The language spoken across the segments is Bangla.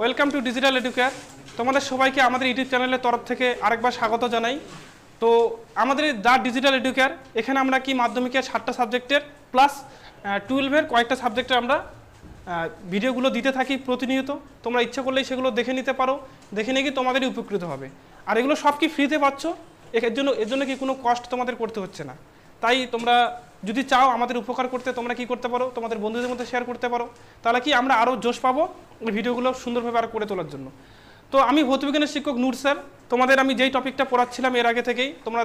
ওয়েলকাম টু ডিজিটাল এডুকেয়ার তোমাদের সবাইকে আমাদের ইউটিউব চ্যানেলের তরফ থেকে আরেকবার স্বাগত জানাই। তো আমাদের দ্য ডিজিটাল এডুকেয়ার এখানে আমরা কি মাধ্যমিকের সাতটা সাবজেক্টের প্লাস টুয়েলভের কয়েকটা সাবজেক্টের আমরা ভিডিওগুলো দিতে থাকি প্রতিনিয়ত। তোমরা ইচ্ছা করলেই সেগুলো দেখে নিতে পারো। দেখে নিয়ে কি তোমাদেরই উপকৃত হবে। আর এগুলো সব কি ফ্রিতে পাচ্ছ? এর জন্য এর জন্য কি কোনো কষ্ট তোমাদের করতে হচ্ছে না? তাই তোমরা যদি চাও আমাদের উপকার করতে, তোমরা কি করতে পারো? তোমাদের বন্ধুদের মধ্যে শেয়ার করতে পারো। তাহলে কি আমরা আরও জোশ পাবো এই ভিডিওগুলো সুন্দরভাবে আর করে তোলার জন্য। তো আমি ভৌতবিজ্ঞানের শিক্ষক নূর স্যার, তোমাদের আমি যেই টপিকটা পড়াচ্ছিলাম এর আগে থেকেই, তোমরা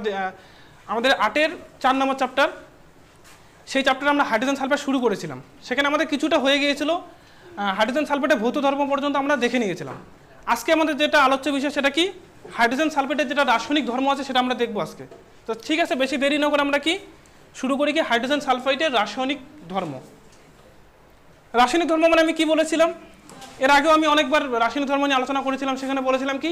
আমাদের আটের চার নম্বর চ্যাপ্টার সেই চ্যাপ্টারে আমরা হাইড্রোজেন সালফেট শুরু করেছিলাম। সেখানে আমাদের কিছুটা হয়ে গিয়েছিল হাইড্রোজেন সালফেটের ভৌত ধর্ম পর্যন্ত আমরা দেখে নিয়েছিলাম। আজকে আমাদের যেটা আলোচ্য বিষয় সেটা কি? হাইড্রোজেন সালফেটের যেটা রাসায়নিক ধর্ম আছে সেটা আমরা দেখব আজকে। তো ঠিক আছে, বেশি দেরি না করে আমরা কি শুরু করি কি? হাইড্রোজেন সালফাইটের রাসায়নিক ধর্ম। রাসায়নিক ধর্ম মানে আমি কি বলেছিলাম? এর আগেও আমি অনেকবার রাসায়নিক ধর্ম নিয়ে আলোচনা করেছিলাম, সেখানে বলেছিলাম কি,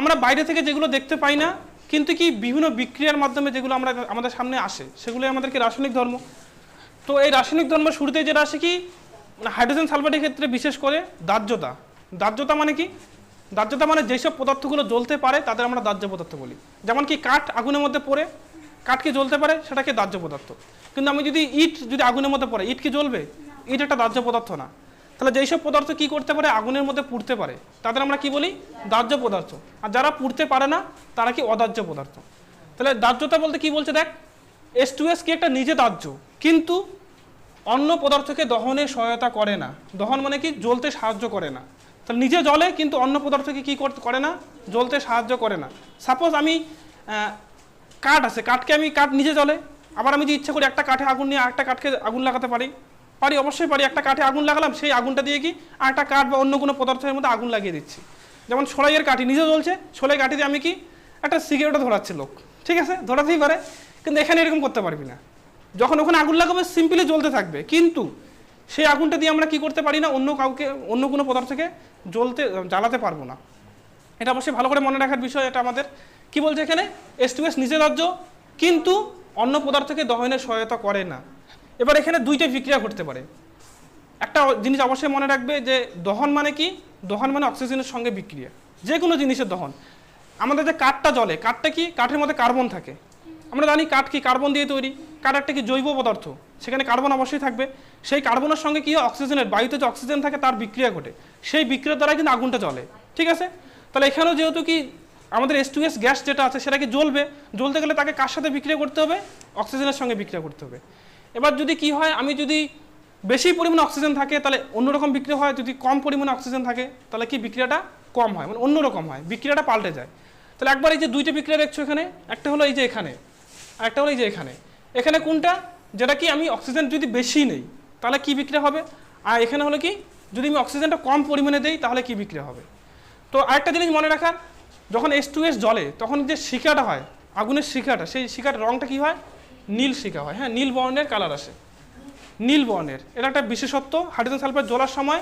আমরা বাইরে থেকে যেগুলো দেখতে পাই না, কিন্তু কি বিভিন্ন বিক্রিয়ার মাধ্যমে যেগুলো আমরা আমাদের সামনে আসে, সেগুলোই আমাদেরকে রাসায়নিক ধর্ম? তো এই রাসায়নিক ধর্ম শুরুতে যেটা আসে কি মানে হাইড্রোজেন সালফেটের ক্ষেত্রে বিশেষ করে দাহ্যতা। দাহ্যতা মানে কি? দাহ্যতা মানে যেসব পদার্থগুলো জ্বলতে পারে, তাদের আমরা দাহ্য পদার্থ বলি। যেমন কি কাঠ আগুনের মধ্যে পড়ে কাঠকে জ্বলতে পারে? সেটাকে দাহ্য পদার্থ। কিন্তু আমি যদি ইট যদি আগুনের মধ্যে পড়ে, ইট কি জ্বলবে? ইট একটা দাহ্য পদার্থ না। তাহলে যেই সব পদার্থ কি করতে পারে? আগুনের মধ্যে পুড়তে পারে। তাদের আমরা কি বলি? দাহ্য পদার্থ। আর যারা পুড়তে পারে না, তারা কি অদাহ্য পদার্থ? তাহলে দাহ্যতা বলতে কি বলছে দেখ? এস টু এস কি একটা নিজে দাহ্য। কিন্তু অন্য পদার্থকে দহনে সহায়তা করে না। দহন মানে কি? জ্বলতে সাহায্য করে না। তাহলে নিজে জ্বলে কিন্তু অন্য পদার্থকে কি করে না, জ্বলতে সাহায্য করে না। সাপোজ আমি কাঠ আছে, কাঠকে আমি, কাঠ নিজে জ্বলে, আবার আমি যদি ইচ্ছা করি একটা কাঠে আগুন নিয়ে একটা কাঠকে আগুন লাগাতে পারি পারি, অবশ্যই পারি, একটা কাঠে আগুন লাগালাম, সেই আগুনটা দিয়ে কি আর একটা কাঠ বা অন্য কোনো পদার্থের মধ্যে আগুন লাগিয়ে দিচ্ছি। যেমন সোলাইয়ের কাঠি, নিজে জ্বলছে সোলাই কাঠি দিয়ে আমি কি একটা সিগারেটও ধরাচ্ছে লোক। ঠিক আছে? ধরাতেই পারে, কিন্তু এখানে এরকম করতে পারবি না। যখন ওখানে আগুন লাগাবে সিম্পলি জ্বলতে থাকবে। কিন্তু সেই আগুনটা দিয়ে আমরা কি করতে পারি না? অন্য কাউকে, অন্য কোনো পদার্থকে জ্বলতে, জ্বালাতে পারব না। এটা অবশ্যই ভালো করে মনে রাখার বিষয় এটা আমাদের। কি বলছে এখানে? এস টু এস নিজে রাজ্য কিন্তু অন্য পদার্থকে দহনের সহায়তা করে না। এবার এখানে দুইটা বিক্রিয়া ঘটতে পারে। একটা জিনিস অবশ্যই মনে রাখবে যে দহন মানে কি? দহন মানে অক্সিজেনের সঙ্গে বিক্রিয়া। যে কোনো জিনিসের দহন। আমাদের যে কাঠটা জ্বলে, কাঠটা কি? কাঠের মধ্যে কার্বন থাকে। আমরা জানি কাঠ কি? কার্বন দিয়ে তৈরি। কাঠ একটা কি জৈব পদার্থ, সেখানে কার্বন অবশ্যই থাকবে। সেই কার্বনের সঙ্গে কি হয়? অক্সিজেনের, বায়ুতে যে অক্সিজেন থাকে তার বিক্রিয়া ঘটে। সেই বিক্রিয়ার দ্বারা কিন্তু আগুনটা জ্বলে। ঠিক আছে? তাহলে এখানেও যেহেতু কি আমাদের এস টু এস গ্যাস যেটা আছে, সেটা কি জ্বলবে? জ্বলতে গেলে তাকে কার সাথে বিক্রিয়া করতে হবে? অক্সিজেনের সঙ্গে বিক্রিয়া করতে হবে। এবার যদি কি হয়, আমি যদি বেশি পরিমাণে অক্সিজেন থাকে, তাহলে অন্যরকম বিক্রিয়া হয়। যদি কম পরিমাণে অক্সিজেন থাকে, তাহলে কি বিক্রিয়াটা কম হয়? মানে অন্যরকম হয়। বিক্রিয়াটা পাল্টে যায়। তাহলে একবার এই যে দুইটা বিক্রিয়া দেখছ এখানে, একটা হলো এই যে এখানে একটা হলো এই যে এখানে। এখানে কোনটা? যেটা কি আমি অক্সিজেন যদি বেশি নেই, তাহলে কি বিক্রিয়া হবে? আর এখানে হলো কি, যদি আমি অক্সিজেনটা কম পরিমাণে দেই, তাহলে কি বিক্রিয়া হবে? তো আরেকটা জিনিস মনে রাখার, যখন এস টু এস জলে তখন যে শিকাটা হয়, আগুনের শিকাটা সেই শিকার রংটা কি হয়? নীল শিকা হয়। হ্যাঁ নীল বর্ণের কালার আসে। নীল বর্ণের, এটা একটা বিশেষত্ব। হাইড্রোজেন সালফার জ্বলার সময়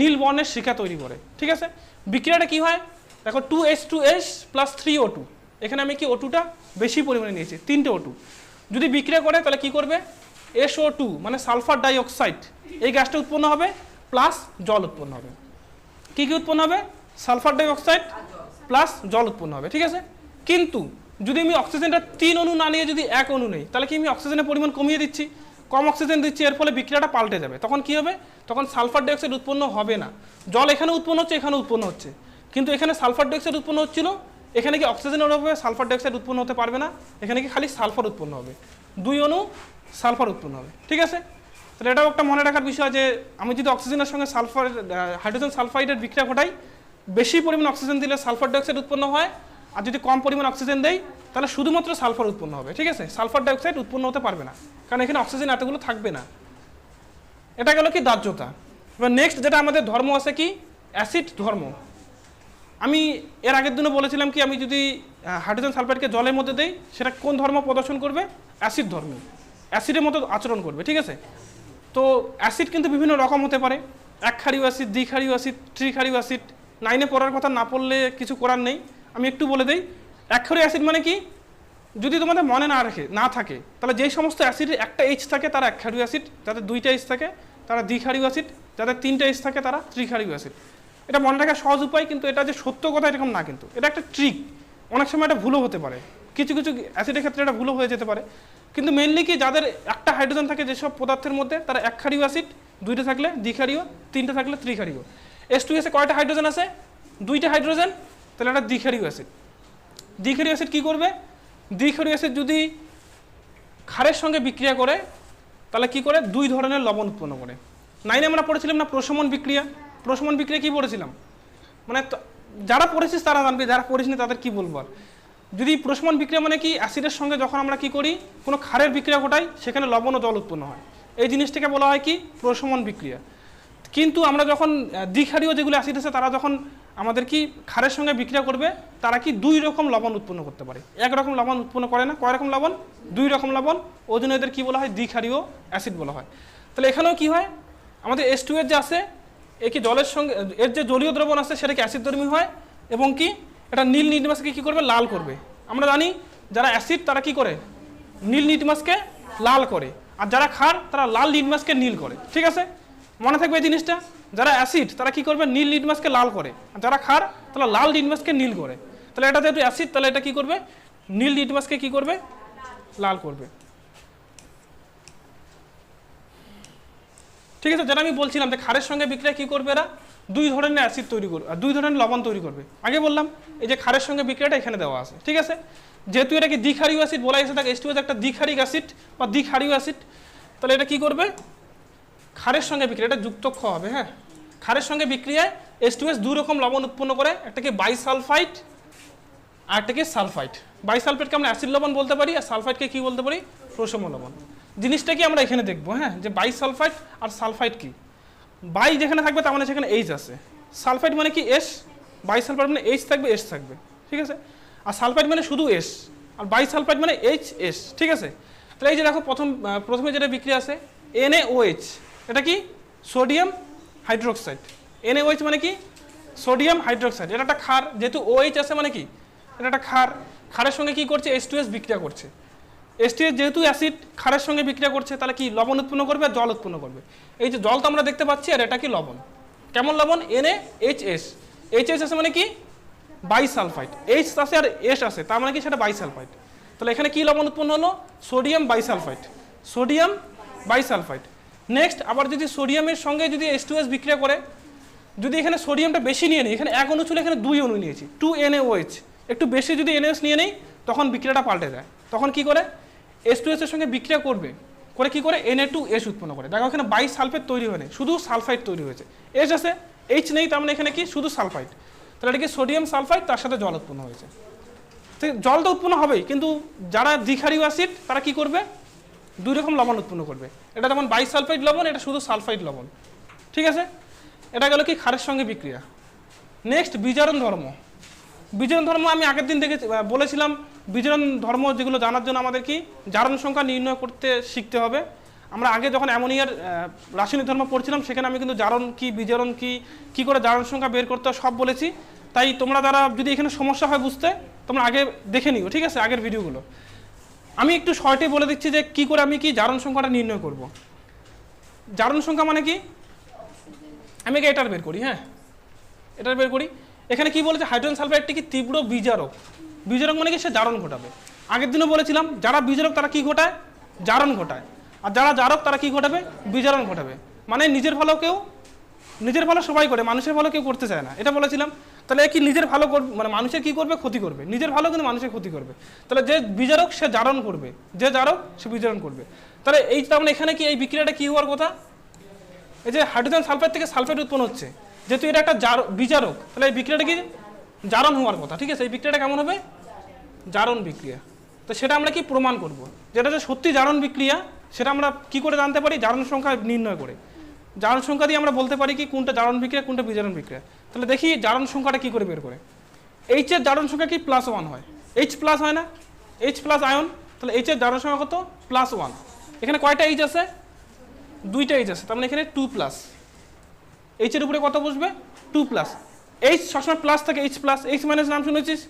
নীল বর্ণের শিখা তৈরি করে। ঠিক আছে? বিক্রিয়াটা কি হয়? দেখো two S two S plus three O two এখানে আমি কি ও টুটা বেশি পরিমাণে নিয়েছি, তিনটে ও টু যদি বিক্রিয়া করে, তাহলে কি করবে? এস ও টু মানে সালফার ডাইঅক্সাইড, এই গ্যাসটা উৎপন্ন হবে প্লাস জল উৎপন্ন হবে। কি কি উৎপন্ন হবে? সালফার ডাইঅক্সাইড প্লাস জল উৎপন্ন হবে, ঠিক আছে? কিন্তু যদি আমি অক্সিজেনটা তিন অণু না নিয়ে যদি এক অণু নেই, তাহলে কি আমি অক্সিজেনের পরিমাণ কমিয়ে দিচ্ছি? কম অক্সিজেন দিচ্ছি, এর ফলে বিক্রিয়াটা পাল্টে যাবে। তখন কি হবে? তখন সালফার ডাইঅক্সাইড উৎপন্ন হবে না। জল এখানে উৎপন্ন হচ্ছে, এখানে উৎপন্ন হচ্ছে। কিন্তু এখানে সালফার ডাইঅক্সাইড উৎপন্ন হচ্ছিল এখানে কি অক্সিজেনের অভাবে সালফার ডাইঅক্সাইড উৎপন্ন হতে পারবে না। এখানে কি খালি সালফার উৎপন্ন হবে। দুই অণু সালফার উৎপন্ন হবে। ঠিক আছে? তাহলে এটাও একটা মনে রাখার বিষয় যে, আমি যদি অক্সিজেনের সঙ্গে সালফার হাইড্রোজেন সালফাইডের বিক্রিয়া ঘটাই, বেশি পরিমাণ অক্সিজেন দিলে সালফার ডাইঅক্সাইড উৎপন্ন হয়, আর যদি কম পরিমাণ অক্সিজেন দেই, তাহলে শুধুমাত্র সালফার উৎপন্ন হবে। ঠিক আছে? সালফার ডাইঅক্সাইড উৎপন্ন হতে পারবে না। কারণ এখানে অক্সিজেন এতগুলো থাকবে না। এটা গেল কি দাহ্যতা? এবার নেক্সট যেটা আমাদের ধর্ম আছে কি? অ্যাসিড ধর্ম। আমি এর আগের দিনও বলেছিলাম কি, আমি যদি হাইড্রোজেন সালফাইডকে জলের মধ্যে দেই, সেটা কোন ধর্ম প্রদর্শন করবে? অ্যাসিড ধর্ম। অ্যাসিডের মতো আচরণ করবে, ঠিক আছে? তো অ্যাসিড কিন্তু বিভিন্ন রকম হতে পারে। এক ক্ষারীয় অ্যাসিড দ্বি দ্বিক্ষারীয় অ্যাসিড থ্রি ত্রিক্ষারীয় অ্যাসিড। নাইনে পড়ার কথা না পড়লে কিছু করার নেই। আমি একটু বলে দিই একক্ষারীয় অ্যাসিড মানে কি, যদি তোমাদের মনে না রাখে, না থাকে, তাহলে যেই সমস্ত অ্যাসিডের একটা এইচ থাকে, তারা এক একক্ষারীয় অ্যাসিড, যাদের দুইটা এইচ থাকে, তারা দ্বিক্ষারীয় অ্যাসিড, যাদের তিনটা এইচ থাকে, তারা ত্রিক্ষারীয় অ্যাসিড। এটা মনে রাখার সহজ উপায় কিন্তু এটা যে সত্য কথা এরকম না কিন্তু। এটা একটা ট্রিক অনেক সময় এটা ভুলও হতে পারে। কিছু কিছু অ্যাসিডের ক্ষেত্রে এটা ভুলও হয়ে যেতে পারে। কিন্তু মেনলি কি যাদের একটা হাইড্রোজেন থাকে যেসব পদার্থের মধ্যে, তারা এক ক্ষারীয় অ্যাসিড দুইটা থাকলে দ্বিক্ষারীয়, তিনটা থাকলে ত্রিক্ষারীয়। এস টু এসে কয়টা হাইড্রোজেন আছে? দুইটা হাইড্রোজেন তাহলে এটা দ্বিক্ষারীয় অ্যাসিড দ্বিক্ষারীয় অ্যাসিড কী করবে? দ্বিক্ষারীয় অ্যাসিড যদি ক্ষারের সঙ্গে বিক্রিয়া করে, তাহলে কি করে? দুই ধরনের লবণ উৎপন্ন করে। নাইনে আমরা পড়েছিলাম না প্রশমন বিক্রিয়া। প্রশমন বিক্রিয়া কি পড়েছিলাম? মানে যারা পড়েছিস তারা জানবে যারা পড়িসনি তাদের কি বলব আর যদি প্রশমন বিক্রিয়া মানে কি অ্যাসিডের সঙ্গে যখন আমরা কি করি কোনো ক্ষারের বিক্রিয়া ঘটাই সেখানে লবণ ও জল উৎপন্ন হয়। এই জিনিসটাকে বলা হয় কি? প্রশমন বিক্রিয়া। কিন্তু আমরা যখন আহ, দ্বিক্ষারীয় যেগুলো অ্যাসিড আছে তারা যখন আমাদের কি ক্ষারের সঙ্গে বিক্রিয়া করবে তারা কি দুই রকম লবণ উৎপন্ন করতে পারে। এক রকম লবণ উৎপন্ন করে না কয় রকম লবণ? দুই রকম লবণ। ওই জন্য এদের কী বলা হয়? দ্বিক্ষারীয় অ্যাসিড বলা হয়। তাহলে এখানেও কি হয়? আমাদের এস টু এর যে আছে এ কি জলের সঙ্গে, এর যে জলীয় দ্রবণ আছে সেটা কি অ্যাসিড ধর্মী হয়? এবং কি এটা নীল নিটমাসকে কি করবে? লাল করবে। আমরা জানি যারা অ্যাসিড তারা কি করে? নীল নিটমাসকে লাল করে। আর যারা ক্ষার তারা লাল লিটমাসকে নীল করে। ঠিক আছে? মনে থাকবে এই জিনিসটা? যারা অ্যাসিড তারা কি করবে? নীল লিটমাসকে লাল করে। আর যারা ক্ষার তারা লাল লিটমাসকে নীল করে। তাহলে এটা যেহেতু অ্যাসিড তাহলে এটা কি করবে? নীল লিটমাসকে কি করবে? লাল করবে। ঠিক আছে? যেটা আমি বলছিলাম যে ক্ষারের সঙ্গে বিক্রিয়া কী করবে এরা? দুই ধরনের অ্যাসিড তৈরি করবে দুই ধরনের লবণ তৈরি করবে। আগে বললাম, এই যে ক্ষারের সঙ্গে বিক্রিয়াটা এখানে দেওয়া আছে, ঠিক আছে? যেহেতু এটাকে দ্বিক্ষারীয় অ্যাসিড বলা হয়েছে তাকে এসটু একটা দ্বিক্ষারিক অ্যাসিড বা দ্বিক্ষারীয় অ্যাসিড তাহলে এটা কি করবে? ক্ষারের সঙ্গে বিক্রিয়া, এটা যুক্তক্ষ হবে হ্যাঁ? ক্ষারের সঙ্গে বিক্রিয়ায় এস এস দুই রকম লবণ উৎপন্ন করে একটাকে বাইসালফাইট আর একটাকে সালফাইট বাইসালফাইটকে আমরা অ্যাসিড লবণ বলতে পারি, আর সালফাইটকে কী বলতে পারি? প্রশম লবণ। জিনিসটা কি আমরা এখানে দেখব হ্যাঁ? যে বাইসালফাইট আর সালফাইড কি? বাই যেখানে থাকবে তার মানে সেখানে এইচ আছে। সালফাইড মানে কি এস বাই সালফাইড মানে এইচ থাকবে এস থাকবে, ঠিক আছে? আর সালফাইট মানে শুধু এস আর বাই সালফাইড মানে এইচ এস ঠিক আছে? তাহলে এই যে দেখো, প্রথম প্রথমে যেটা বিক্রি আছে এন ও এইচ এটা কি? সোডিয়াম হাইড্রোক্সাইড এন এইচ মানে কি? সোডিয়াম হাইড্রোক্সাইড এটা একটা ক্ষার, যেহেতু ওএইচ আছে মানে কি? এটা একটা ক্ষার। ক্ষারের সঙ্গে কি করছে? এস টু এস বিক্রিয়া করছে। এস টু এস যেহেতু অ্যাসিড ক্ষারের সঙ্গে বিক্রিয়া করছে, তাহলে কি লবণ উৎপন্ন করবে জল উৎপন্ন করবে? এই যে জল তো আমরা দেখতে পাচ্ছি, আর এটা কি লবণ? কেমন লবণ? N H S H S আছে মানে কি? বাইসালফাইড এইচ আছে আর এস আছে, তার মানে কি সেটা বাইসালফাইড তাহলে এখানে কি লবণ উৎপন্ন হলো? Sodium bisulphide sodium bisulphide next আবার যদি সোডিয়ামের সঙ্গে যদি এস টু এস বিক্রিয়া করে, যদি এখানে সোডিয়ামটা বেশি নিয়ে নিই, এখানে এক অণু ছিল এখানে দুই অণু নিয়েছি টু এনএওএইচ একটু বেশি যদি এনএস নিয়ে নেই, তখন বিক্রিয়াটা পাল্টে যায়। তখন কি করে? এস টু এসের সঙ্গে বিক্রিয়া করবে, করে কি করে? এনএ টু এস উৎপন্ন করে। দেখো এখানে বাইশ সালফেট তৈরি হয়নি, শুধু সালফাইড তৈরি হয়েছে। এস আছে এইচ নেই, তার মানে এখানে কি? শুধু সালফাইড। তাহলে এটা কি সোডিয়াম সালফাইড? তার সাথে জল উৎপন্ন হয়েছে। জল তো উৎপন্ন হবেই, কিন্তু যারা দ্বিক্ষারীয় অ্যাসিড, তারা কি করবে? দুই রকম লবণ উৎপন্ন করবে। এটা যেমন বাইসালফাইড লবণ, এটা শুধু সালফাইড লবণ। ঠিক আছে? এটা গেল কি? খারের সঙ্গে বিক্রিয়া। নেক্সট বিজারণ ধর্ম। বিজারণ ধর্ম আমি আগের দিন দেখে বলেছিলাম বিজারণ ধর্ম যেগুলো জানার জন্য আমাদের কি জারণ সংখ্যা নির্ণয় করতে শিখতে হবে। আমরা আগে যখন অ্যামোনিয়ার রাসায়নিক ধর্ম পড়ছিলাম, সেখানে আমি কিন্তু জারণ কি, বিজারণ কি কি করে জারণ সংখ্যা বের করতে সব বলেছি। তাই তোমরা যারা যদি এখানে সমস্যা হয় বুঝতে, তোমরা আগে দেখে নিও, ঠিক আছে? আগের ভিডিওগুলো। আমি একটু শর্টে বলে দিচ্ছি যে কি করে আমি কি জারণ সংখ্যাটা নির্ণয় করব। জারণ সংখ্যা মানে কি? আমি এটার বের করি হ্যাঁ? এটার বের করি। এখানে কি বলেছে? হাইড্রোজেন সালফাইডটি কি তীব্র বিজারক। বিজারক মানে কি? সে জারণ ঘটাবে। আগের দিনও বলেছিলাম, যারা বিজারক তারা কি ঘটায়? জারণ ঘটায়। আর যারা জারক তারা কি ঘটাবে? বিজারণ ঘটাবে। মানে নিজের ভালো কেউ, নিজের ভালো সবাই করে, মানুষের ভালো কেউ করতে চায় না। এটা বলেছিলাম। তাহলে কি নিজের ভালো করবে মানে মানুষের কি করবে? ক্ষতি করবে। নিজের ভালো কিন্তু মানুষের ক্ষতি করবে। তাহলে যে বিজারক সে জারণ করবে। যে জারক, সে বিজারণ করবে। তাহলে এই তার মানে এখানে কি, এই বিক্রিয়াটা কি হওয়ার কথা? এই যে হাইড্রোজেন সালফাইড থেকে সালফাইড উৎপন্ন হচ্ছে। যেহেতু এটা একটা জার- বিজারক, তাহলে এই বিক্রিয়াটা কি জারণ হওয়ার কথা, ঠিক আছে? এই বিক্রিয়াটা কেমন হবে? জারণ বিক্রিয়া। তো সেটা আমরা কি প্রমাণ করব? যেটা যে সত্যি জারণ বিক্রিয়া, সেটা আমরা কি করে জানতে পারি? জারণ সংখ্যা নির্ণয় করে। জারণ সংখ্যা দিয়ে আমরা বলতে পারি কি, কোনটা জারণ বিক্রিয়া, কোনটা বিজারণ বিক্রিয়া। তাহলে দেখি জারণ সংখ্যাটা কি করে বের করে। এইচ এর জারণ সংখ্যা কি প্লাস ওয়ান হয়? এইচ প্লাস হয় না? এইচ প্লাস আয়ন তাহলে এইচ এর জারণ সংখ্যা কত? প্লাস ওয়ান এখানে কয়টা এইচ আছে? দুইটা এইচ আছে, তার মানে এখানে টু প্লাস এইচের উপরে কত বসবে? টু প্লাস এইচ সবসময় প্লাস থাকে এইচ প্লাস এইচ মাইনাস নাম শুনেছিস?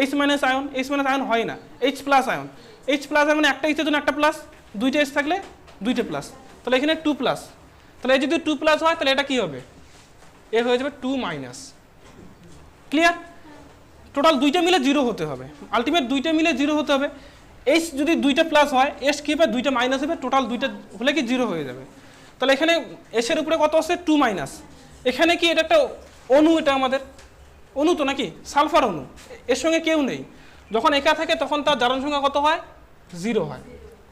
H minus ion H minus ion হয় না। H plus ion H plus মানে একটা এইচের জন্য একটা প্লাস দুইটা এইচ থাকলে দুইটা প্লাস তাহলে এখানে টু প্লাস তাহলে যদি টু প্লাস হয়, তাহলে এটা কি হবে? এ হয়ে যাবে টু মাইনাস ক্লিয়ার টোটাল দুইটা মিলে জিরো হতে হবে। আলটিমেট দুইটা মিলে জিরো হতে হবে। এইচ যদি দুইটা প্লাস হয় এস কি হবে? দুইটা মাইনাস হবে। টোটাল দুইটা হলে কি জিরো হয়ে যাবে? তাহলে এখানে এসের উপরে কত আছে? টু মাইনাস এখানে কি এটা একটা অণু এটা আমাদের। অণু তো নাকি? সালফার অণু। এর সঙ্গে কেউ নেই। যখন একা থাকে, তখন তার জারণ সংখ্যা কত হয়? জিরো হয়।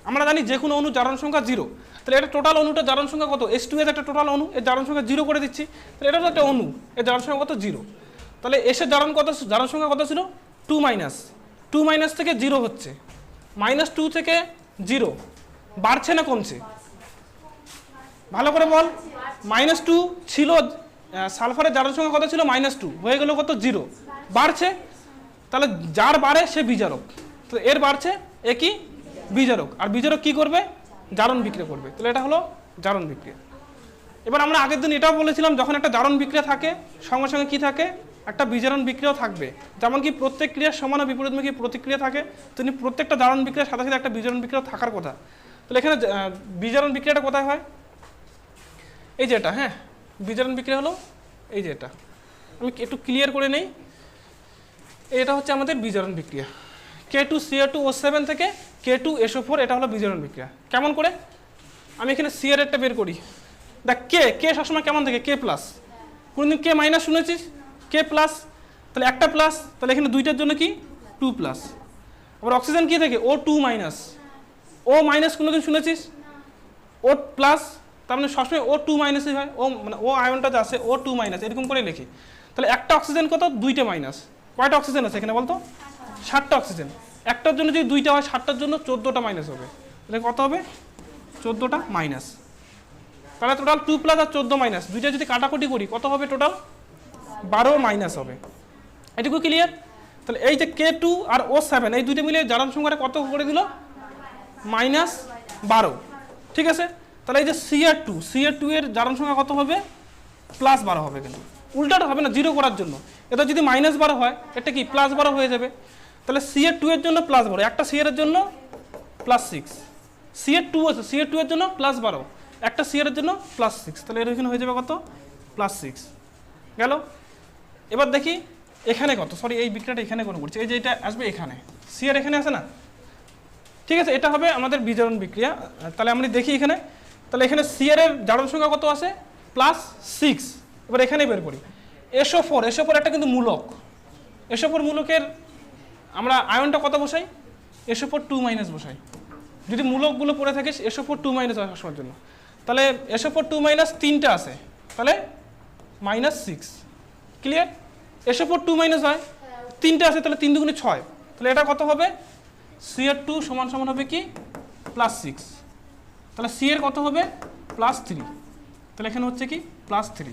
আমরা জানি যে কোনো অণু জারণ সংখ্যা জিরো। তাহলে এটা টোটাল অণুটা জারণ সংখ্যা কত? এস টু এর একটা টোটাল অণু, এর জারণ সংখ্যা জিরো করে দিচ্ছি। তাহলে এটা একটা অণু, এর জারণ সংখ্যা কত? জিরো। তাহলে এসের জারণ কত জারণ সংখ্যা কত ছিল? টু মাইনাস টু মাইনাস থেকে জিরো হচ্ছে। মাইনাস টু থেকে জিরো। বাড়ছে না কমছে? ভালো করে বল। মাইনাস টু ছিল সালফারের জারণ সংখ্যা কত ছিল? মাইনাস টু হয়ে গেল কত? জিরো বাড়ছে? তাহলে যার বাড়ে, সে বিজারক। তো এর বাড়ছে, এ কি? বিজারক। আর বিজারক কি করবে? জারণ বিক্রিয়া করবে। তাহলে এটা হলো জারণ বিক্রিয়া। এবার আমরা আগের দিন এটাও বলেছিলাম, যখন একটা জারণ বিক্রিয়া থাকে, সঙ্গে সঙ্গে কি থাকে? একটা বিজারণ বিক্রিয়াও থাকবে। যেমন কি প্রত্যেক ক্রিয়ার সমান বিপরীতমুখী প্রতিক্রিয়া থাকে, তেমনি প্রত্যেকটা জারণ বিক্রিয়ার সাথে সাথে একটা বিজারণ বিক্রিয়া থাকার কথা। তাহলে এখানে বিজারণ বিক্রিয়াটা কোথায় হয়? এই যে এটা হ্যাঁ? বিজারণ বিক্রিয়া হলো, এই যে এটা। আমি একটু ক্লিয়ার করে নেই। এটা হচ্ছে আমাদের বিজারণ বিক্রিয়া। K two CR two O seven থেকে কে টু এসও ফোর এটা হলো বিজারণ বিক্রিয়া। কেমন করে? আমি এখানে সিআর একটা বের করি। দেখ কে কে সবসময় কেমন থাকে? কে প্লাস কোনদিন কে মাইনাস শুনেছিস? কে প্লাস তাহলে একটা প্লাস তাহলে এখানে দুইটার জন্য কি? টু প্লাস আবার অক্সিজেন কী থাকে? O two minus O minus কোনোদিন শুনেছিস? ও প্লাস তার মানে সবসময় ও টু মাইনাসই হয়। ও মানে ও আয়নটা যে আছে ও টু মাইনাস এরকম করে লিখি। তাহলে একটা অক্সিজেন কত? দুইটা মাইনাস কয়টা অক্সিজেন আছে এখানে বলতো? ষাটটা অক্সিজেন একটার জন্য যদি দুইটা হয় ষাটটার জন্য চোদ্দোটা মাইনাস হবে। তাহলে কত হবে? চোদ্দোটা মাইনাস তাহলে টোটাল টু প্লাস আর চোদ্দ মাইনাস দুইটা যদি কাটাকুটি করি, কত হবে টোটাল বারো মাইনাস হবে। এটুকু ক্লিয়ার তাহলে এই যে কে টু আর ও সেভেন এই দুইটা মিলে জারণ সংখ্যাটা কত করে দিল? মাইনাস বারো। ঠিক আছে? তাহলে এই যে সিআর টু সিআর টু এর জারণ সংখ্যা কত হবে? প্লাস বারো হবে কিন্তু। উল্টাটা হবে না জিরো করার জন্য। এটা যদি মাইনাস বারো হয়, এটা কি প্লাস বারো হয়ে যাবে? তাহলে সিআর টু এর জন্য প্লাস বারো, একটা সিআর এর জন্য প্লাস সিক্স সিআর টু আছে সিআর টু এর জন্য প্লাস বারো, একটা সিআর এর জন্য প্লাস সিক্স তাহলে এর এখানে হয়ে যাবে কত? প্লাস সিক্স গেল? এবার দেখি, এখানে কত? সরি এই বিক্রিয়াটা এখানে কোনো করছে। এই যে এটা আসবে এখানে। সিআর এখানে আছে না? ঠিক আছে, এটা হবে আমাদের বিজারণ বিক্রিয়া। তাহলে আমরা দেখি এখানে। তাহলে এখানে সিআর এর জারণ সংখ্যা কত আছে? প্লাস সিক্স এবার এখানে বের করি। এসো ফোর এসো ফোর একটা কিন্তু মূলক। এসো ফোর মূলকের আমরা আয়নটা কত বসাই? এসো ফোর টু মাইনাস বসাই। যদি মূলকগুলো পড়ে থাকিস এসো ফোর টু মাইনাস সবসময়ের জন্য। তাহলে এসো ফোর টু মাইনাস তিনটা আছে। তাহলে minus six clear S O four two minus হয়। তিনটা আছে, তাহলে তিন দুগুণে ছয়। তাহলে এটা কত হবে? সি এর টু সমান সমান হবে কি? প্লাস সিক্স তাহলে সি এর কত হবে? প্লাস থ্রি তাহলে এখানে হচ্ছে কি? প্লাস থ্রি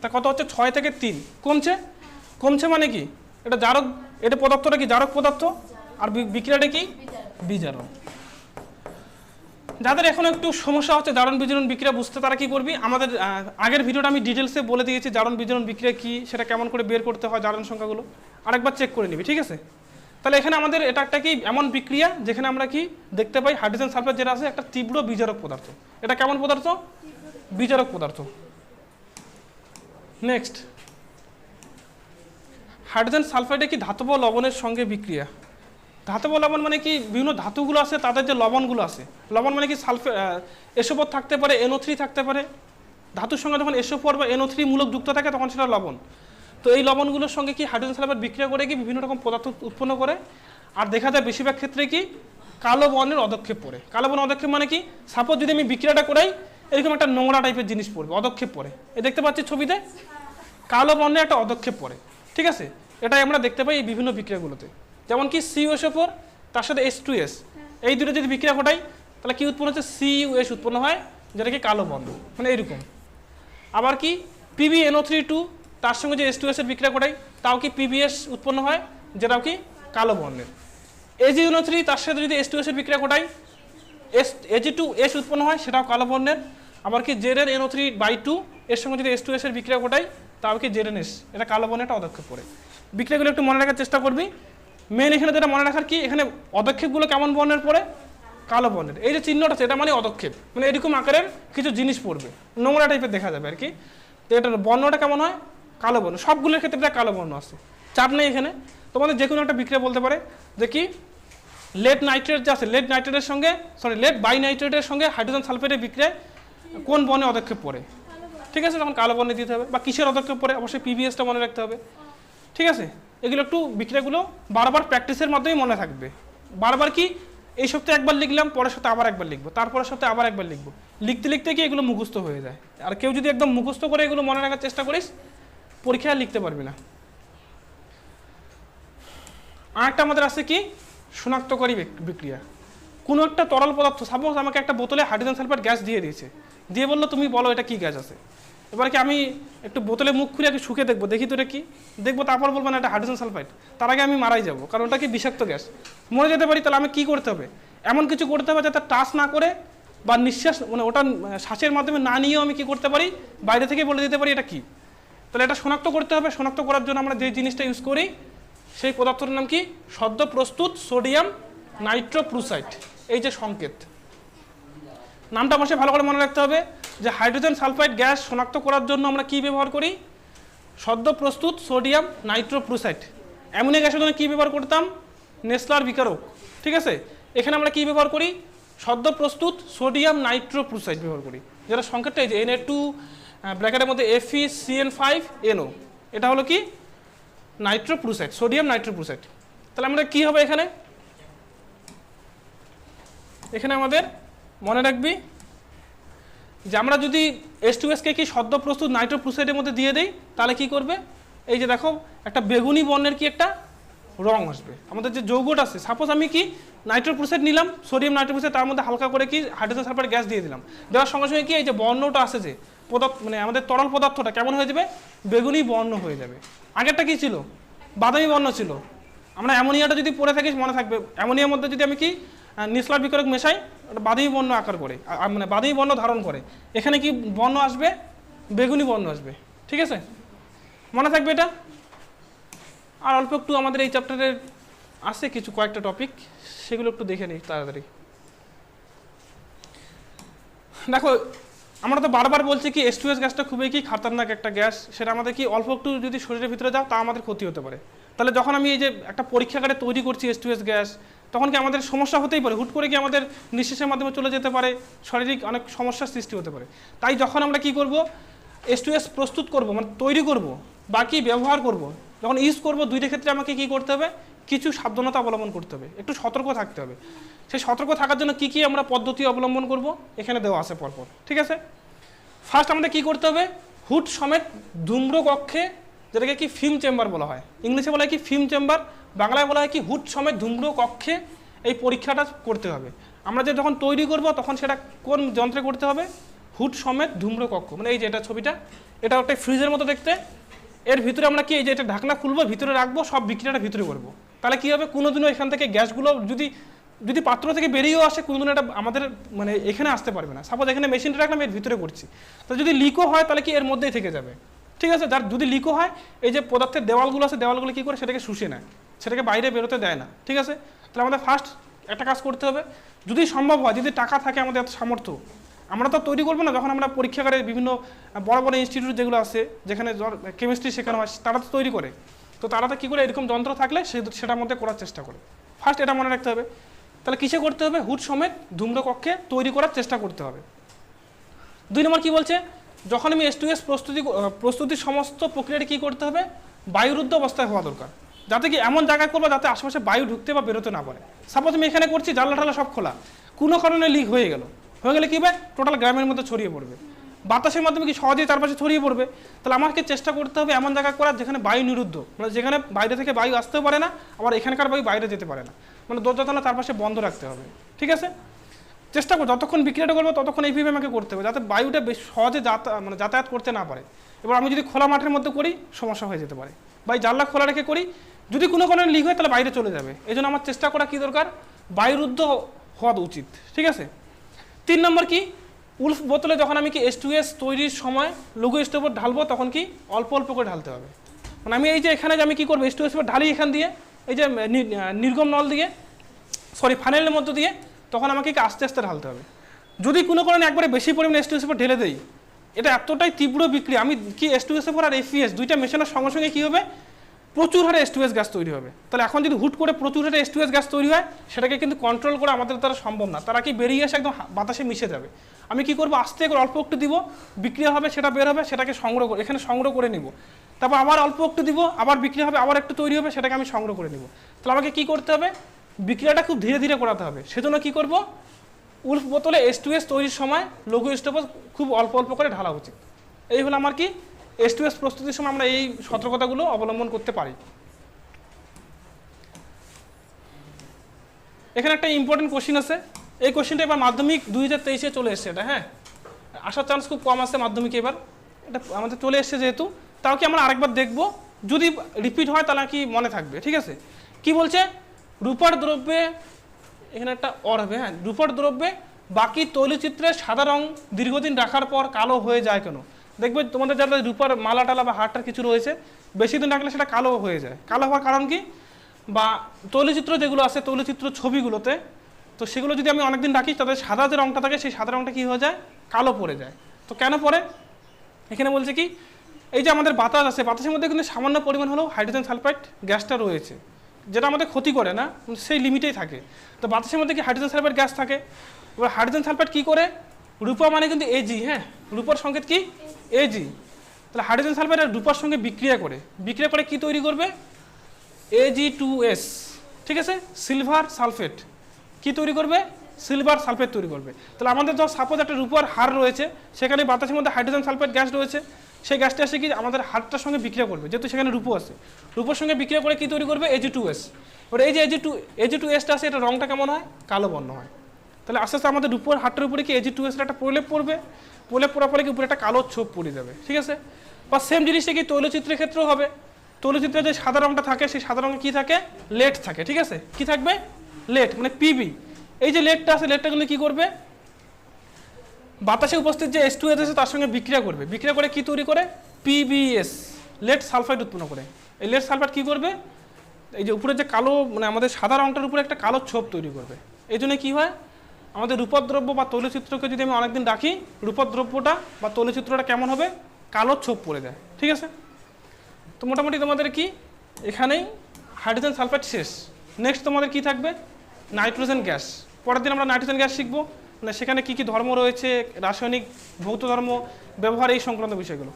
তা কত হচ্ছে? ছয় থেকে তিন। কমছে? কমছে মানে কি? এটা জারক, এটা পদার্থটা কি? জারক পদার্থ। আর বিক্রিয়াটা কি? বিজারক। যাদের এখন একটু সমস্যা হচ্ছে জারণ বিজারণ বিক্রিয়া বুঝতে, তারা কি করবি? আমাদের আগের ভিডিওটা আমি ডিটেলসে বলে দিয়েছি জারণ বিজারণ বিক্রিয়া কি, সেটা কেমন করে বের করতে হয় জারণ সংখ্যাগুলো। আরেকবার চেক করে নিবি, ঠিক আছে? তাহলে এখানে আমাদের এটা একটা কি এমন বিক্রিয়া যেখানে আমরা কি দেখতে পাই হাইড্রোজেন সালফার যেটা আছে একটা তীব্র বিজারক পদার্থ। এটা কেমন পদার্থ? বিজারক পদার্থ। নেক্সট হাইড্রোজেন সালফাইডে কি ধাতব লবণের সঙ্গে বিক্রিয়া? ধাতব লবণ মানে কি বিভিন্ন ধাতুগুলো আছে, তাদের যে লবণগুলো আছে। লবণ মানে কি সালফে এসোপর থাকতে পারে এনো থ্রি থাকতে পারে। ধাতুর সঙ্গে যখন এসোপর বা এনো থ্রি মূলক যুক্ত থাকে, তখন সেটা লবণ। তো এই লবণগুলোর সঙ্গে কি হাইড্রোজেন সালফাইড বিক্রিয়া করে কি বিভিন্ন রকম পদার্থ উৎপন্ন করে? আর দেখা যায় বেশিরভাগ ক্ষেত্রে কি কালো বর্ণের অদক্ষেপ পড়ে। কালো বর্ণ অদক্ষেপ মানে কি? সাপোজ যদি আমি বিক্রিয়াটা করাই, এরকম একটা নোংরা টাইপের জিনিস পড়বে, অদক্ষেপ পড়ে। এ দেখতে পাচ্ছি ছবিতে? কালো বর্ণে একটা অদক্ষেপ পড়ে। ঠিক আছে? এটাই আমরা দেখতে পাই এই বিভিন্ন বিক্রিয়াগুলোতে। যেমন কি সিউএসও ফোর তার সাথে এস টু এস এই দুটো যদি বিক্রিয়া ঘটাই, তাহলে কি উৎপন্ন হচ্ছে? সিইউএস উৎপন্ন হয়, যেটা কি কালো বর্ণ। মানে এরকম। আবার কি পিবি এনও থ্রি টু তার সঙ্গে যে এস টু এসের বিক্রিয়া ঘটাই তাও কি পিবিএস উৎপন্ন হয়? যেটাও কি কালো বর্ণের। এজি এনও থ্রি তার সাথে যদি এস টু এসের বিক্রিয়া ঘটাই এস এজি টু এস উৎপন্ন হয়, সেটাও কালো বর্ণের। আবার কি জেড এর এনও থ্রি বাই টু এর সঙ্গে যদি এস টু এসের বিক্রিয়া ঘটাই তাও কি জেড এন এস এটা কালো বর্ণের একটা অদক্ষেপ পড়ে বিক্রিয়াগুলো একটু মনে রাখার চেষ্টা করবি। মেন এখানে যেটা মনে রাখার কি, এখানে অদক্ষেপগুলো কেমন বর্ণের পড়ে? কালো বর্ণের। এই যে চিহ্নটা এটা মানে অদক্ষেপ। মানে এরকম আকারের কিছু জিনিস পড়বে। নোংরা টাইপের দেখা যাবে আর কি। তো এটার বর্ণটা কেমন হয়? কালো বর্ণ, সবগুলোর ক্ষেত্রে প্রায় কালো বর্ণ আছে। চাপ নেই এখানে। তোমাদের যে কোনো একটা বিক্রিয়া বলতে পারে যে কি লেড নাইট্রেট যে আছে লেড নাইট্রেটের সঙ্গে সরি লেড বাই নাইট্রেটের সঙ্গে হাইড্রোজেন সালফেটের বিক্রিয়ায় কোন বর্ণে অদক্ষেপ পড়ে? ঠিক আছে, তখন কালো বর্ণে দিতে হবে বা কিসের অদক্ষেপ পড়ে, অবশ্যই পিভিএসটা মনে রাখতে হবে। ঠিক আছে? এগুলো একটু বিক্রিয়াগুলো বারবার প্র্যাকটিসের মাধ্যমে মনে থাকবে। বারবার কি, এই সপ্তাহে একবার লিখলাম, পরের সপ্তাহে আবার একবার লিখব, তারপরের সপ্তাহে আবার একবার লিখব। লিখতে লিখতে কি এগুলো মুখস্থ হয়ে যায়। আর কেউ যদি একদম মুখস্থ করে এগুলো মনে রাখার চেষ্টা করিস পরীক্ষায় লিখতে পারবি না। আরেকটা আমাদের আছে কি? শনাক্তকারী বিক- বিক্রিয়া। কোনো একটা তরল পদার্থ সাপোজ আমাকে একটা বোতলে হাইড্রোজেন সালফাইড গ্যাস দিয়ে দিয়েছে। দিয়ে বলল, তুমি বলো এটা কি গ্যাস আছে? এবার কি আমি একটু বোতলে মুখ খুলে একটু শুকে দেখব, দেখি তো এটা কি? দেখব, তারপর বলব, না, এটা হাইড্রোজেন সালফাইড তার আগে আমি মারাই যাব, কারণ ওটা কি বিষাক্ত গ্যাস মরে যেতে পারি, তাহলে আমি কি করতে হবে? এমন কিছু করতে হবে যাতে টাচ না করে বা নিঃশ্বাস মানে ওটা শ্বাসের মাধ্যমে না নিয়েও আমি কি করতে পারি? বাইরে থেকে বলে দিতে পারি এটা কি? তাহলে এটা শনাক্ত করতে হবে। শনাক্ত করার জন্য আমরা যে জিনিসটা ইউজ করি, সেই পদার্থটার নাম কি? সদ্য প্রস্তুত সোডিয়াম নাইট্রোপ্রুসাইড এই যে সংকেত। নামটা অবশ্যই ভালো করে মনে রাখতে হবে যে হাইড্রোজেন সালফাইড গ্যাস শনাক্ত করার জন্য আমরা কি ব্যবহার করি? সদ্য প্রস্তুত সোডিয়াম নাইট্রোপ্রুসাইড অ্যামোনিয়া গ্যাসের জন্য কী ব্যবহার করতাম? নেসলার বিকারক। ঠিক আছে? এখানে আমরা কি ব্যবহার করি? সদ্য প্রস্তুত সোডিয়াম নাইট্রোপ্রুসাইড ব্যবহার করি। যেটা সংকেতটা এই যে এন টু ব্র্যাকেটের মধ্যে এফ সিএন ফাইভ এনও এটা হলো কি? নাইট্রোপ্রুসাইড সোডিয়াম নাইট্রোপ্রুসাইড তাহলে আমরা কি হবে এখানে? এখানে আমাদের মনে রাখবি যে আমরা যদি এস টু এসকে কি সদ্য প্রস্তুত নাইট্রোপ্রুসাইডের মধ্যে দিয়ে দেই, তাহলে কি করবে? এই যে দেখো, একটা বেগুনি বর্ণের কি একটা রং আসবে। আমাদের যে যৌগটা আছে সাপোজ আমি কি নাইট্রোপ্রুসাইড নিলাম সোডিয়াম নাইট্রোপ্রুসাইড তার মধ্যে হালকা করে কি হাইড্রোজেন সালফাইড গ্যাস দিয়ে দিলাম। দেওয়ার সঙ্গে সঙ্গে কি এই যে বর্ণটা আছে যে পদার্থ মানে আমাদের তরল পদার্থটা কেমন হয়ে যাবে? বেগুনি বর্ণ হয়ে যাবে। আগেরটা কি ছিল? বাদামি বর্ণ ছিল। আমরা অ্যামোনিয়াটা যদি পড়ে থাকিস, মনে থাকবে। অ্যামোনিয়ার মধ্যে যদি আমি কি নিসলার বিকরক মেশাই, ওটা বাদামি বর্ণ আকার করে মানে বাদামি বর্ণ ধারণ করে। এখানে কি বর্ণ আসবে? বেগুনি বর্ণ আসবে। ঠিক আছে? মনে থাকবে এটা? আর অল্প একটু আমাদের এই চ্যাপ্টারের আছে কিছু কয়েকটা টপিক সেগুলো একটু দেখে নিই তাড়াতাড়ি। দেখো আমরা তো বারবার বলছি কি এস গ্যাসটা খুবই কি খাতারনাক একটা গ্যাস, সেটা আমাদের কি অল্প একটু যদি শরীরের ভিতরে যাও তা আমাদের ক্ষতি হতে পারে। তাহলে যখন আমি এই যে একটা পরীক্ষাগারে তৈরি করছি এস গ্যাস, তখন কি আমাদের সমস্যা হতেই পারে? হুট করে কি আমাদের নিঃশ্বাসের মাধ্যমে চলে যেতে পারে? শারীরিক অনেক সমস্যার সৃষ্টি হতে পারে। তাই যখন আমরা কি করব? এস টু এস প্রস্তুত করব মানে তৈরি করব, বাকি ব্যবহার করব, যখন ইউজ করব, দুইটা ক্ষেত্রে আমাকে কি করতে হবে? কিছু সাবধানতা অবলম্বন করতে হবে। একটু সতর্ক থাকতে হবে। সেই সতর্ক থাকার জন্য কি কি আমরা পদ্ধতি অবলম্বন করব? এখানে দেওয়া আছে পরপর, ঠিক আছে? ফার্স্ট আমাদের কি করতে হবে? হুড সমেত ধূম্র কক্ষে যেটাকে কি ফিল্ম চেম্বার বলা হয়। ইংলিশে বলা হয় কি ফিল্ম চেম্বার বাংলায় বলা হয় কি হুড সমেত ধূম্র কক্ষে এই পরীক্ষাটা করতে হবে। আমরা যে যখন তৈরি করব, তখন সেটা কোন যন্ত্রে করতে হবে? হুড সমেত ধূম্র কক্ষ মানে এই যে এটা ছবিটা, এটা একটা ফ্রিজের মতো দেখতে। এর ভিতরে আমরা কি এই যে এটা ঢাকনা খুলবো, ভিতরে রাখব, সব বিক্রিয়াটা ভিতরে করব। তাহলে কী হবে? কোনোদিনও এখান থেকে গ্যাসগুলো যদি যদি পাত্র থেকে বেরিয়েও আসে, কোনোদিনও এটা আমাদের মানে এখানে আসতে পারবে না। সাপোজ এখানে মেশিনটা রাখলাম, এর ভিতরে করছি। তো যদি লিকও হয়, তাহলে কি এর মধ্যেই থেকে যাবে? ঠিক আছে? যার যদি লিকও হয়, এই যে পদার্থের দেওয়ালগুলো আছে, দেওয়ালগুলো কী করে? সেটাকে শুষে নেয়। সেটাকে বাইরে বেরোতে দেয় না। ঠিক আছে? তাহলে আমাদের ফার্স্ট একটা কাজ করতে হবে। যদি সম্ভব হয়, যদি টাকা থাকে আমাদের এত সামর্থ্য, আমরা তো তৈরি করব না। যখন আমরা পরীক্ষাগারে বিভিন্ন বড় বড় ইনস্টিটিউট যেগুলো আছে, যেখানে কেমিস্ট্রি শেখানো হয়, তারা তো তৈরি করে। তো তারা তো কী করে, এরকম যন্ত্র থাকলে সেটার মধ্যে করার চেষ্টা করে। ফার্স্ট এটা মনে রাখতে হবে। তাহলে কিসে করতে হবে? হুড সমেত ধূম্রকক্ষে তৈরি করার চেষ্টা করতে হবে। দুই নম্বর কি বলছে? যখন আমি এস টু এস প্রস্তুতি প্রস্তুতির সমস্ত প্রক্রিয়াটি কী করতে হবে? বায়ুরুদ্ধ অবস্থায় হওয়া দরকার। যাতে কি এমন জায়গায় করব যাতে আশেপাশে বায়ু ঢুকতে বা বেরোতে না পারে। সাপোজ আমি এখানে করছি, জানলা টালা সব খোলা। কোনো কারণে লিক হয়ে গেল। হয়ে গেলে কী হবে? টোটাল গ্রামের মধ্যে ছড়িয়ে পড়বে। বাতাসের মাধ্যমে কি সহজেই চারপাশে ছড়িয়ে পড়বে? তাহলে আমাকে চেষ্টা করতে হবে এমন জায়গা করার যেখানে বায়ু নিরুদ্ধ। মানে যেখানে বাইরে থেকে বায়ু আসতেও পারে না, আবার এখানকার বায়ু বাইরে যেতে পারে না। মানে দরজা তালা চারপাশে বন্ধ রাখতে হবে। ঠিক আছে? চেষ্টা করো, যতক্ষণ বিক্রিয়াটা করব ততক্ষণ এইভাবে আমাকে করতে হবে, যাতে বায়ুটা বেশ সহজে যাতা মানে যাতায়াত করতে না পারে। এবার আমি যদি খোলা মাঠের মধ্যে করি, সমস্যা হয়ে যেতে পারে। বা এই জানলা খোলা রেখে করি, যদি কোনো কারণে লিক হয়, তাহলে বাইরে চলে যাবে। এই জন্য আমার চেষ্টা করা কী দরকার? বায়ুরুদ্ধ হওয়া উচিত। ঠিক আছে? তিন নম্বর কি? উলফ বোতলে যখন আমি কি এস টু এস তৈরির সময় লঘু স্টোভের ঢালবো, তখন কি অল্প অল্প করে ঢালতে হবে। মানে আমি এই যে এখানে যে আমি কি করব এস টু এস ঢালি এখান দিয়ে এই যে নির্গম নল দিয়ে সরি ফানেলের মধ্য দিয়ে, তখন আমাকে আস্তে আস্তে ঢালতে হবে। যদি কোনো কারণে একবারে বেশি পরিমাণে এস টু এসএফ ঢেলে দেই, এটা এতটাই তীব্র বিক্রি আমি কি এস টু এসএফ আর এফিএস দুইটা মেশানোর সঙ্গে সঙ্গে কী হবে? প্রচুর হারে এস গ্যাস তৈরি হবে। তাহলে এখন যদি হুট করে প্রচুর হারে এস গ্যাস তৈরি হয়, সেটাকে কিন্তু কন্ট্রোল করা আমাদের দ্বারা সম্ভব না। তারা কি বেরিয়ে এসে একদম বাতাসে মিশে যাবে। আমি কি করব? আস্তে করে অল্প একটু দিব, বিক্রিয়া হবে, সেটা বের হবে, সেটাকে সংগ্রহ করে, এখানে সংগ্রহ করে নিব। তারপর আবার অল্প একটু দিব, আবার বিক্রি হবে, আবার একটু তৈরি হবে, সেটাকে আমি সংগ্রহ করে নিব। তাহলে আমাকে কি করতে হবে? বিক্রিয়াটা খুব ধীরে ধীরে করাতে হবে। সেজন্য কি করব? উল্ফ বোতলে এস টু এস তৈরির সময় লঘু স্টোভেজ খুব অল্প অল্প করে ঢালা উচিত। এই হলো আমার কি এস টু এস প্রস্তুতির সময় আমরা এই সতর্কতাগুলো অবলম্বন করতে পারি। এখানে একটা ইম্পর্টেন্ট কোশ্চিন আছে। এই কোশ্চিনটা এবার মাধ্যমিক দুই হাজার তেইশে চলে এসছে এটা হ্যাঁ? আসার চান্স খুব কম আছে মাধ্যমিকে এবার। এটা আমাদের চলে এসছে যেহেতু। তাও কি আমরা আরেকবার দেখব? যদি রিপিট হয় তাহলে কি মনে থাকবে, ঠিক আছে? কি বলছে? রূপার দ্রব্যে, এখানে একটা অর হবে হ্যাঁ? রূপার দ্রব্যে বাকি তৈলচিত্রের সাদা রং দীর্ঘদিন রাখার পর কালো হয়ে যায় কেন? দেখবে তোমাদের যারা রূপার মালা টালা বা হারটার কিছু রয়েছে, বেশি দিন রাখলে সেটা কালো হয়ে যায়। কালো হওয়ার কারণ কি? বা তৈলচিত্র যেগুলো আছে, তৈলচিত্র ছবিগুলোতে, তো সেগুলো যদি আমি অনেকদিন রাখি, তাদের সাদা যে রঙটা থাকে, সেই সাদা রঙটা কী হয়ে যায়? কালো পড়ে যায়। তো কেন পড়ে? এখানে বলছে কি, এই যে আমাদের বাতাস আছে, বাতাসের মধ্যে কিন্তু সামান্য পরিমাণ হলেও হাইড্রোজেন সালফাইড গ্যাসটা রয়েছে, যেটা আমাদের ক্ষতি করে না, সেই লিমিটেই থাকে। তো বাতাসের মধ্যে কি হাইড্রোজেন সালফাইড গ্যাস থাকে? এবার হাইড্রোজেন সালফাইড কী করে? রূপা মানে কিন্তু এজি হ্যাঁ? রূপার সংকেত কি? এজি তাহলে হাইড্রোজেন সালফাইড আর রূপার সঙ্গে বিক্রিয়া করে। বিক্রিয়া করে কি তৈরি করবে? এজি টু এস ঠিক আছে? সিলভার সালফেট কি তৈরি করবে? সিলভার সালফেট তৈরি করবে। তাহলে আমাদের ধর সাপোজ একটা রূপার হার রয়েছে, সেখানে বাতাসের মধ্যে হাইড্রোজেন সালফেট গ্যাস রয়েছে, সেই গ্যাসটা এসে কি আমাদের হারটার সঙ্গে বিক্রিয়া করবে, যেহেতু সেখানে রূপো আছে। রূপোর সঙ্গে বিক্রিয়া করে কি তৈরি করবে? এজি টু এস এবার এই যে A G two A G two এসটা আছে, এটা রংটা কেমন হয়? কালো বর্ণ হয়। তাহলে আস্তে আস্তে আমাদের রূপোর হাটের উপরে কি এজি টু এসের একটা প্রলেপ পড়বে? প্রলেপ পড়ার পরে কি উপরে একটা কালো ছোপ পড়ে যাবে, ঠিক আছে? বা সেম জিনিসটা কি তৈলচিত্রের ক্ষেত্রেও হবে। তৈলচিত্রে যে সাদা রংটা থাকে, সেই সাদা রঙে কী থাকে? লেট থাকে, ঠিক আছে? কি থাকবে? লেট মানে পিবি এই যে লেটটা আছে লেটটা কিন্তু কি করবে? বাতাসে উপস্থিত যে এস টু এস আছে, তার সঙ্গে বিক্রিয়া করবে। বিক্রিয়া করে কি তৈরি করে? পিবিএস লেট সালফাইড উৎপন্ন করে। এই লেট সালফাইড কী করবে? এই যে উপরে যে কালো মানে আমাদের সাদা রংটার উপরে একটা কালো ছোপ তৈরি করবে। এই জন্য কী হয়? আমাদের রূপদ্রব্য বা তৈলচিত্রকে যদি আমি অনেকদিন রাখি, রূপদ্রব্যটা বা তৈলচিত্রটা কেমন হবে? কালো ছোপ পড়ে যায়। ঠিক আছে? তো মোটামুটি তোমাদের কি? এখানেই হাইড্রোজেন সালফাইড শেষ। নেক্সট তোমাদের কি থাকবে? Nitrogen gas. পরের দিন আমরা নাইট্রোজেন গ্যাস শিখব। মানে সেখানে কি কি ধর্ম রয়েছে? রাসায়নিক, ভৌত ধর্ম, ব্যবহার এই সংক্রান্ত বিষয়গুলো।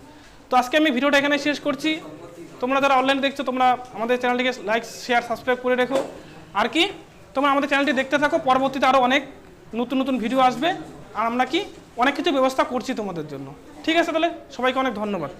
তো আজকে আমি ভিডিওটা এখানে শেষ করছি। তোমরা যারা অনলাইন দেখছ, তোমরা আমাদের চ্যানেলটিকে লাইক শেয়ার সাবস্ক্রাইব করে রেখো। আর কি? তোমরা আমাদের চ্যানেলটি দেখতে থাকো। পরবর্তীতে আরও অনেক নতুন নতুন ভিডিও আসবে। আর আমরা কি অনেক কিছু ব্যবস্থা করছি তোমাদের জন্য। ঠিক আছে তাহলে? সবাইকে অনেক ধন্যবাদ।